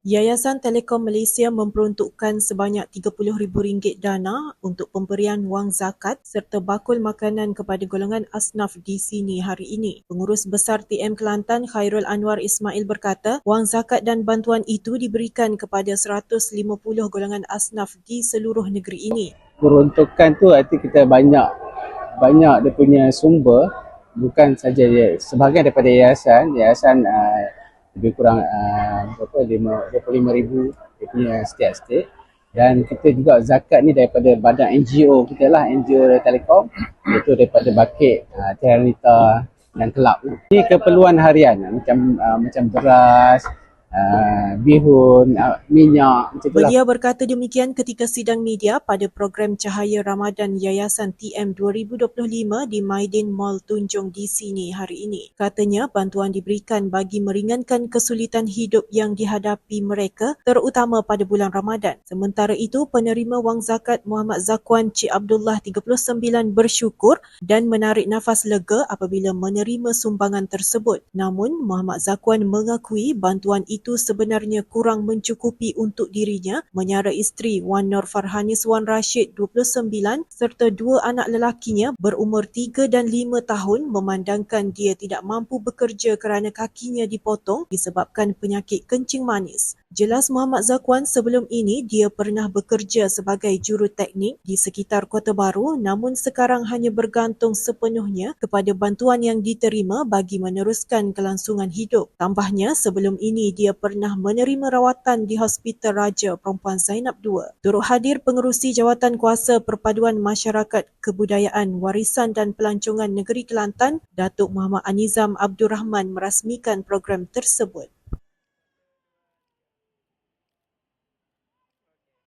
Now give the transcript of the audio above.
Yayasan Telekom Malaysia memperuntukkan sebanyak RM30,000 dana untuk pemberian wang zakat serta bakul makanan kepada golongan asnaf di sini hari ini. Pengurus Besar TM Kelantan Khairul Anwar Ismail berkata, wang zakat dan bantuan itu diberikan kepada 150 golongan asnaf di seluruh negeri ini. Peruntukan tu arti kita banyak banyak dia punya sumber bukan saja dia sebahagian daripada yayasan yayasan uh, lebih kurang uh, berapa? Lima ribu dia punya setiap state dan kita juga zakat ni daripada badan NGO kita lah NGO Telekom iaitu daripada Bakit, uh, Territa dan Kelab. Ni keperluan harian macam uh, macam beras, uh, bihun, uh, minyak macam itulah. Belia berkata demikian ketika sidang media pada program Cahaya Ramadan Yayasan TM 2025 di Maidin Mall Tunjung di sini hari ini. Katanya bantuan diberikan bagi meringankan kesulitan hidup yang dihadapi mereka terutama pada bulan Ramadan. Sementara itu penerima wang zakat Muhammad Zakwan Cik Abdullah 39 bersyukur dan menarik nafas lega apabila menerima sumbangan tersebut. Namun Muhammad Zakwan mengakui bantuan itu itu sebenarnya kurang mencukupi untuk dirinya menyara isteri Wan Nur Farhanis Wan Rashid 29 serta dua anak lelakinya berumur 3 dan 5 tahun memandangkan dia tidak mampu bekerja kerana kakinya dipotong disebabkan penyakit kencing manis. Jelas Muhammad Zakwan sebelum ini dia pernah bekerja sebagai juruteknik di sekitar Kota Baru namun sekarang hanya bergantung sepenuhnya kepada bantuan yang diterima bagi meneruskan kelangsungan hidup. Tambahnya sebelum ini dia pernah menerima rawatan di Hospital Raja Perempuan Zainab II. Turut hadir pengerusi Jawatan Kuasa Perpaduan Masyarakat Kebudayaan Warisan dan Pelancongan Negeri Kelantan, Datuk Muhammad Anizam Abdul Rahman merasmikan program tersebut.